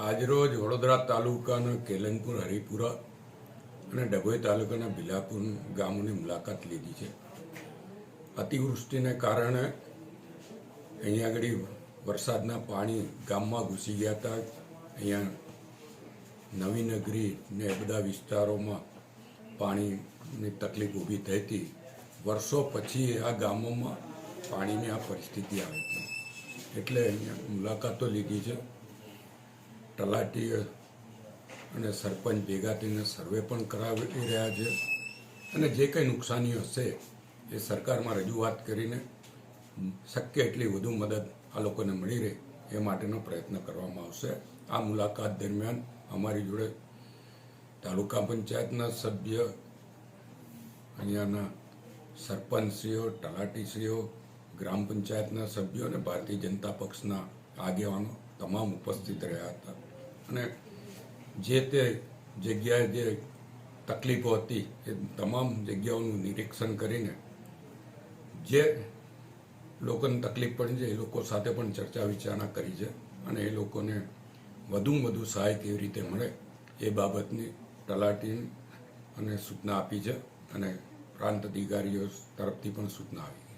આજરોજ વડોદરા તાલુકાના કેલનપુર, હરિપુરા અને ડભોઈ તાલુકાના બિલાપુર ગામોની મુલાકાત લીધી છે. અતિવૃષ્ટિને કારણે અહીંયા આગળ વરસાદના પાણી ગામમાં ઘૂસી ગયા હતા. અહીંયા નવી નગરી ને બધા વિસ્તારોમાં પાણીની તકલીફ ઊભી થઈ હતી. વર્ષો પછી આ ગામોમાં પાણીની આ પરિસ્થિતિ આવી હતી. એટલે અહીંયા મુલાકાતો લીધી છે. તલાટી અને સરપંચ ભેગા થઈને સર્વે પણ કરાવી રહ્યા છે. અને જે કંઈ નુકસાની હશે એ સરકારમાં રજૂઆત કરીને શક્ય એટલી વધુ મદદ આ લોકોને મળી રહે એ માટેનો પ્રયત્ન કરવામાં આવશે. આ મુલાકાત દરમિયાન અમારી જોડે તાલુકા પંચાયતના સભ્ય, અહીંયાના સરપંચશ્રીઓ, તલાટીશ્રીઓ, ગ્રામ પંચાયતના સભ્યો અને ભારતીય જનતા પક્ષના આગેવાનો તમામ ઉપસ્થિત રહ્યા હતા. અને જે તે જગ્યાએ જે તકલીફો હતી, એ તમામ જગ્યાઓનું નિરીક્ષણ કરીને જે લોકોને તકલીફ પડી છે, એ લોકો સાથે પણ ચર્ચા વિચારણા કરી છે અને એ લોકોને વધુમાં વધુ સહાય કેવી રીતે મળે એ બાબતની તલાટી અને સૂચના આપી છે અને પ્રાંત અધિકારીઓ તરફથી પણ સૂચના આવી